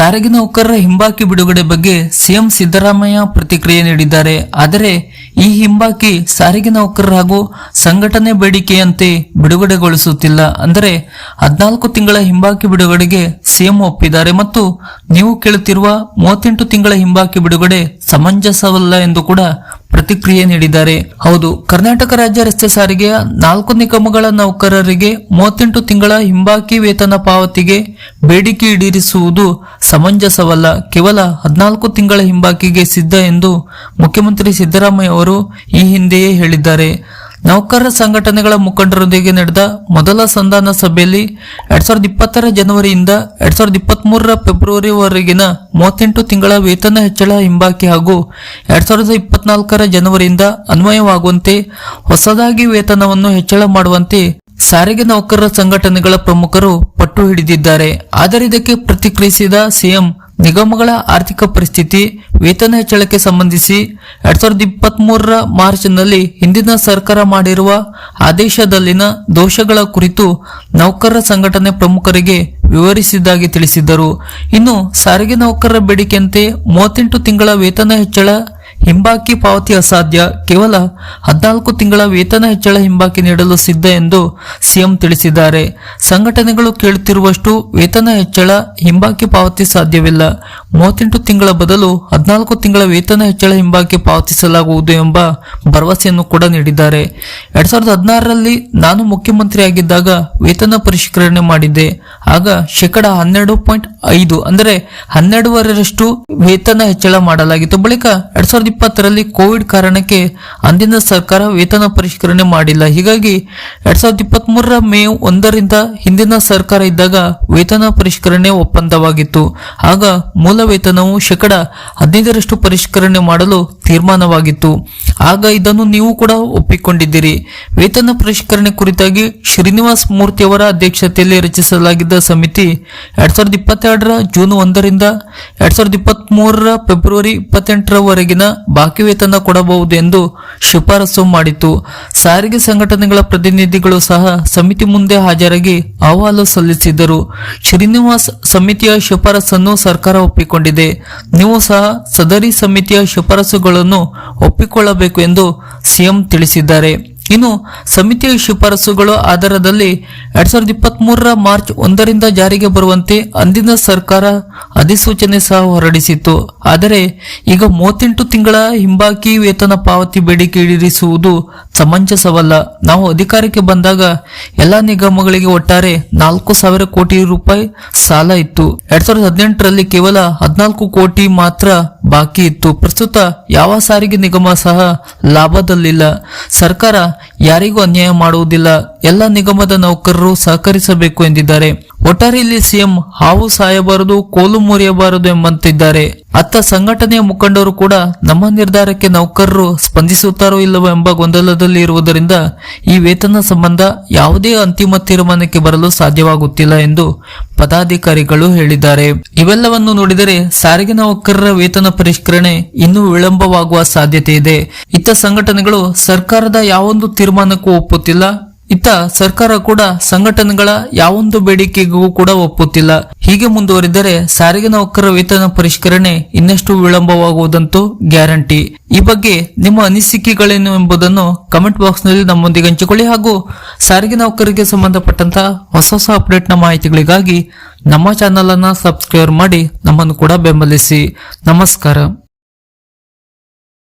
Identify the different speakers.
Speaker 1: ಸಾರಿಗೆ ನೌಕರರ ಹಿಂಬಾಕಿ ಬಿಡುಗಡೆ ಬಗ್ಗೆ ಸಿಎಂ ಸಿದ್ದರಾಮಯ್ಯ ಪ್ರತಿಕ್ರಿಯೆ ನೀಡಿದ್ದಾರೆ. ಆದರೆ ಈ ಹಿಂಬಾಕಿ ಸಾರಿಗೆ ನೌಕರರ ಹಾಗೂ ಸಂಘಟನೆ ಬೇಡಿಕೆಯಂತೆ ಬಿಡುಗಡೆಗೊಳಿಸುತ್ತಿಲ್ಲ. ಅಂದರೆ ಹದಿನಾಲ್ಕು ತಿಂಗಳ ಹಿಂಬಾಕಿ ಬಿಡುಗಡೆಗೆ ಸಿಎಂ ಒಪ್ಪಿದ್ದಾರೆ ಮತ್ತು ನೀವು ಕೇಳುತ್ತಿರುವ ಮೂವತ್ತೆಂಟು ತಿಂಗಳ ಹಿಂಬಾಕಿ ಬಿಡುಗಡೆ ಸಮಂಜಸವಲ್ಲ ಎಂದು ಕೂಡ ಪ್ರತಿಕ್ರಿಯೆ ನೀಡಿದ್ದಾರೆ. ಹೌದು, ಕರ್ನಾಟಕ ರಾಜ್ಯ ರಸ್ತೆ ಸಾರಿಗೆಯ ನಾಲ್ಕು ನಿಗಮಗಳ ನೌಕರರಿಗೆ ಮೂವತ್ತೆಂಟು ತಿಂಗಳ ಹಿಂಬಾಕಿ ವೇತನ ಪಾವತಿಗೆ ಬೇಡಿಕೆ ಈಡೇರಿಸುವುದು ಸಮಂಜಸವಲ್ಲ. ಕೇವಲ ಹದಿನಾಲ್ಕು ತಿಂಗಳ ಹಿಂಬಾಕಿಗೆ ಸಿದ್ಧ ಎಂದು ಮುಖ್ಯಮಂತ್ರಿ ಸಿದ್ದರಾಮಯ್ಯ ಅವರು ಈ ಹಿಂದೆಯೇ ಹೇಳಿದ್ದಾರೆ. ನೌಕರರ ಸಂಘಟನೆಗಳ ಮುಖಂಡರೊಂದಿಗೆ ನಡೆದ ಮೊದಲ ಸಂಧಾನ ಸಭೆಯಲ್ಲಿ ಎರಡ್ ಸಾವಿರದ ಇಪ್ಪತ್ತರ ಜನವರಿಯಿಂದ ಎರಡ್ ಸಾವಿರದ ಇಪ್ಪತ್ತ್ ಮೂರರ ಫೆಬ್ರವರಿವರೆಗಿನ ಮೂವತ್ತೆಂಟು ತಿಂಗಳ ವೇತನ ಹೆಚ್ಚಳ ಹಿಂಬಾಕಿ ಹಾಗೂ ಎರಡ್ ಸಾವಿರದ ಇಪ್ಪತ್ನಾಲ್ಕರ ಜನವರಿಯಿಂದ ಅನ್ವಯವಾಗುವಂತೆ ಹೊಸದಾಗಿ ವೇತನವನ್ನು ಹೆಚ್ಚಳ ಮಾಡುವಂತೆ ಸಾರಿಗೆ ನೌಕರರ ಸಂಘಟನೆಗಳ ಪ್ರಮುಖರು ಪಟ್ಟು ಹಿಡಿದಿದ್ದಾರೆ. ಆದರೆ ಇದಕ್ಕೆ ಪ್ರತಿಕ್ರಿಯಿಸಿದ ಸಿಎಂ ನಿಗಮಗಳ ಆರ್ಥಿಕ ಪರಿಸ್ಥಿತಿ ವೇತನ ಹೆಚ್ಚಳಕ್ಕೆ ಸಂಬಂಧಿಸಿ ಎರಡ್ ಸಾವಿರದ ಇಪ್ಪತ್ತ್ ಮೂರರ ಮಾರ್ಚ್ನಲ್ಲಿ ಹಿಂದಿನ ಸರ್ಕಾರ ಮಾಡಿರುವ ಆದೇಶದಲ್ಲಿನ ದೋಷಗಳ ಕುರಿತು ನೌಕರರ ಸಂಘಟನೆ ಪ್ರಮುಖರಿಗೆ ವಿವರಿಸಿದ್ದಾಗಿ ತಿಳಿಸಿದ್ದರು ಇನ್ನು ಸಾರಿಗೆ ನೌಕರರ ಬೇಡಿಕೆಯಂತೆ ಮೂವತ್ತೆಂಟು ತಿಂಗಳ ವೇತನ ಹೆಚ್ಚಳ ಹಿಂಬಾಕಿ ಪಾವತಿ ಅಸಾಧ್ಯ. ಕೇವಲ ಹದಿನಾಲ್ಕು ತಿಂಗಳ ವೇತನ ಹೆಚ್ಚಳ ಹಿಂಬಾಕಿ ನೀಡಲು ಸಿದ್ಧ ಎಂದು ಸಿಎಂ ತಿಳಿಸಿದ್ದಾರೆ. ಸಂಘಟನೆಗಳು ಕೇಳುತ್ತಿರುವಷ್ಟು ವೇತನ ಹೆಚ್ಚಳ ಹಿಂಬಾಕಿ ಪಾವತಿ ಸಾಧ್ಯವಿಲ್ಲ. ಮೂವತ್ತೆಂಟು ತಿಂಗಳ ಬದಲು ಹದಿನಾಲ್ಕು ತಿಂಗಳ ವೇತನ ಹೆಚ್ಚಳ ಹಿಂಬಾಕಿ ಪಾವತಿಸಲಾಗುವುದು ಎಂಬ ಭರವಸೆಯನ್ನು ಕೂಡ ನೀಡಿದ್ದಾರೆ. ಎರಡ್ ಸಾವಿರದ ಹದಿನಾರರಲ್ಲಿ ನಾನು ಮುಖ್ಯಮಂತ್ರಿಯಾಗಿದ್ದಾಗ ವೇತನ ಪರಿಷ್ಕರಣೆ ಮಾಡಿದ್ದೆ. ಆಗ ಶೇಕಡ ಹನ್ನೆರಡು ಪಾಯಿಂಟ್ ಐದು, ಅಂದರೆ ಹನ್ನೆರಡೂವರೆರಷ್ಟು ವೇತನ ಹೆಚ್ಚಳ ಮಾಡಲಾಗಿತ್ತು. ಬಳಿಕ ಎರಡ್ ಸಾವಿರದ ಇಪ್ಪತ್ತರಲ್ಲಿ ಕೋವಿಡ್ ಕಾರಣಕ್ಕೆ ಅಂದಿನ ಸರ್ಕಾರ ವೇತನ ಪರಿಷ್ಕರಣೆ ಮಾಡಿಲ್ಲ. ಹೀಗಾಗಿ ಎರಡ್ ಸಾವಿರದ ಇಪ್ಪತ್ತ್ ಮೂರರ ಮೇ ಒಂದರಿಂದ ಹಿಂದಿನ ಸರ್ಕಾರ ಇದ್ದಾಗ ವೇತನ ಪರಿಷ್ಕರಣೆ ಒಪ್ಪಂದವಾಗಿತ್ತು. ಆಗ ಮೂಲ ವೇತನವು ಶೇಕಡ ಹದಿನೈದರಷ್ಟು ಪರಿಷ್ಕರಣೆ ಮಾಡಲು ತೀರ್ಮಾನವಾಗಿತ್ತು. ಆಗ ಇದನ್ನು ನೀವು ಕೂಡ ಒಪ್ಪಿಕೊಂಡಿದ್ದೀರಿ. ವೇತನ ಪರಿಷ್ಕರಣೆ ಕುರಿತಾಗಿ ಶ್ರೀನಿವಾಸ್ ಮೂರ್ತಿ ಅವರ ಅಧ್ಯಕ್ಷತೆಯಲ್ಲಿ ರಚಿಸಲಾಗಿದ್ದ ಸಮಿತಿ ಎರಡ್ ಸಾವಿರದ ಇಪ್ಪತ್ತೆರಡರ ಜೂನ್ ಒಂದರಿಂದ ಎರಡ್ ಸಾವಿರದ ಇಪ್ಪತ್ತ್ ಮೂರರ ಫೆಬ್ರವರಿ ಇಪ್ಪತ್ತೆಂಟರವರೆಗಿನ ಬಾಕಿ ವೇತನ ಕೊಡಬಹುದು ಎಂದು ಶಿಫಾರಸು ಮಾಡಿತು ಸಾರಿಗೆ ಸಂಘಟನೆಗಳ ಪ್ರತಿನಿಧಿಗಳು ಸಹ ಸಮಿತಿ ಮುಂದೆ ಹಾಜರಾಗಿ ಅಹವಾಲು ಸಲ್ಲಿಸಿದ್ದರು. ಶ್ರೀನಿವಾಸ್ ಸಮಿತಿಯ ಶಿಫಾರಸನ್ನು ಸರ್ಕಾರ ಒಪ್ಪಿಕೊಂಡಿದೆ. ನೀವು ಸಹ ಸದರಿ ಸಮಿತಿಯ ಶಿಫಾರಸುಗಳನ್ನು ಒಪ್ಪಿಕೊಳ್ಳಬೇಕು ಎಂದು ಸಿಎಂ ತಿಳಿಸಿದ್ದಾರೆ. ಇನ್ನು ಸಮಿತಿಯ ಶಿಫಾರಸುಗಳ ಆಧಾರದಲ್ಲಿ ಎರಡ್ ಸಾವಿರದ ಇಪ್ಪತ್ತ್ ಮೂರರ ಮಾರ್ಚ್ ಒಂದರಿಂದ ಜಾರಿಗೆ ಬರುವಂತೆ ಅಂದಿನ ಸರ್ಕಾರ ಅಧಿಸೂಚನೆ ಸಹ ಹೊರಡಿಸಿತ್ತು. ಆದರೆ ಈಗ ಮೂವತ್ತೆಂಟು ತಿಂಗಳ ಹಿಂಬಾಕಿ ವೇತನ ಪಾವತಿ ಬೇಡಿಕೆ ಈಡೇರಿಸುವುದು ಸಮಂಜಸವಲ್ಲ. ನಾವು ಅಧಿಕಾರಕ್ಕೆ ಬಂದಾಗ ಎಲ್ಲಾ ನಿಗಮಗಳಿಗೆ ಒಟ್ಟಾರೆ ನಾಲ್ಕು ಸಾವಿರ ಕೋಟಿ ರೂಪಾಯಿ ಸಾಲ ಇತ್ತು. ಎರಡ್ ಸಾವಿರದ ಹದಿನೆಂಟರಲ್ಲಿ ಕೇವಲ ಹದಿನಾಲ್ಕು ಕೋಟಿ ಮಾತ್ರ ಬಾಕಿ ಇತ್ತು. ಪ್ರಸ್ತುತ ಯಾವ ಸಾರಿಗೆ ನಿಗಮ ಸಹ ಲಾಭದಲ್ಲಿಲ್ಲ. ಸರ್ಕಾರ ಯಾರಿಗೂ ಅನ್ಯಾಯ ಮಾಡುವುದಿಲ್ಲ. ಎಲ್ಲ ನಿಗಮದ ನೌಕರರು ಸಹಕರಿಸಬೇಕು ಎಂದಿದ್ದಾರೆ. ಒಟ್ಟಾರೆ ಇಲ್ಲಿ ಸಿಎಂ ಹಾವು ಸಾಯಬಾರದು, ಕೋಲು ಮುರಿಯಬಾರದು ಎಂಬಂತಿದ್ದಾರೆ. ಅತ್ತ ಸಂಘಟನೆಯ ಮುಖಂಡರು ಕೂಡ ನಮ್ಮ ನಿರ್ಧಾರಕ್ಕೆ ನೌಕರರು ಸ್ಪಂದಿಸುತ್ತಾರೋ ಇಲ್ಲವೋ ಎಂಬ ಗೊಂದಲದಲ್ಲಿ ಇರುವುದರಿಂದ ಈ ವೇತನ ಸಂಬಂಧ ಯಾವುದೇ ಅಂತಿಮ ತೀರ್ಮಾನಕ್ಕೆ ಬರಲು ಸಾಧ್ಯವಾಗುತ್ತಿಲ್ಲ ಎಂದು ಪದಾಧಿಕಾರಿಗಳು ಹೇಳಿದ್ದಾರೆ. ಇವೆಲ್ಲವನ್ನು ನೋಡಿದರೆ ಸಾರಿಗೆ ನೌಕರರ ವೇತನ ಪರಿಷ್ಕರಣೆ ಇನ್ನೂ ವಿಳಂಬವಾಗುವ ಸಾಧ್ಯತೆ ಇದೆ. ಇತ್ತ ಸಂಘಟನೆಗಳು ಸರ್ಕಾರದ ಯಾವೊಂದು ತೀರ್ಮಾನಕ್ಕೂ ಒಪ್ಪುತ್ತಿಲ್ಲ. ಇತ್ತ ಸರ್ಕಾರ ಕೂಡ ಸಂಘಟನೆಗಳ ಯಾವೊಂದು ಬೇಡಿಕೆಗೂ ಕೂಡ ಒಪ್ಪುತ್ತಿಲ್ಲ. ಹೀಗೆ ಮುಂದುವರಿದರೆ ಸಾರಿಗೆ ನೌಕರರ ವೇತನ ಪರಿಷ್ಕರಣೆ ಇನ್ನಷ್ಟು ವಿಳಂಬವಾಗುವುದಂತೂ ಗ್ಯಾರಂಟಿ. ಈ ಬಗ್ಗೆ ನಿಮ್ಮ ಅನಿಸಿಕೆಗಳೇನು ಎಂಬುದನ್ನು ಕಮೆಂಟ್ ಬಾಕ್ಸ್ನಲ್ಲಿ ನಮ್ಮೊಂದಿಗೆ ಹಂಚಿಕೊಳ್ಳಿ ಹಾಗೂ ಸಾರಿಗೆ ನೌಕರರಿಗೆ ಸಂಬಂಧಪಟ್ಟಂತಹ ಹೊಸ ಹೊಸ ಅಪ್ಡೇಟ್ನ ಮಾಹಿತಿಗಳಿಗಾಗಿ ನಮ್ಮ ಚಾನೆಲ್ ಅನ್ನ ಸಬ್ಸ್ಕ್ರೈಬ್ ಮಾಡಿ ನಮ್ಮನ್ನು ಕೂಡ ಬೆಂಬಲಿಸಿ. ನಮಸ್ಕಾರ.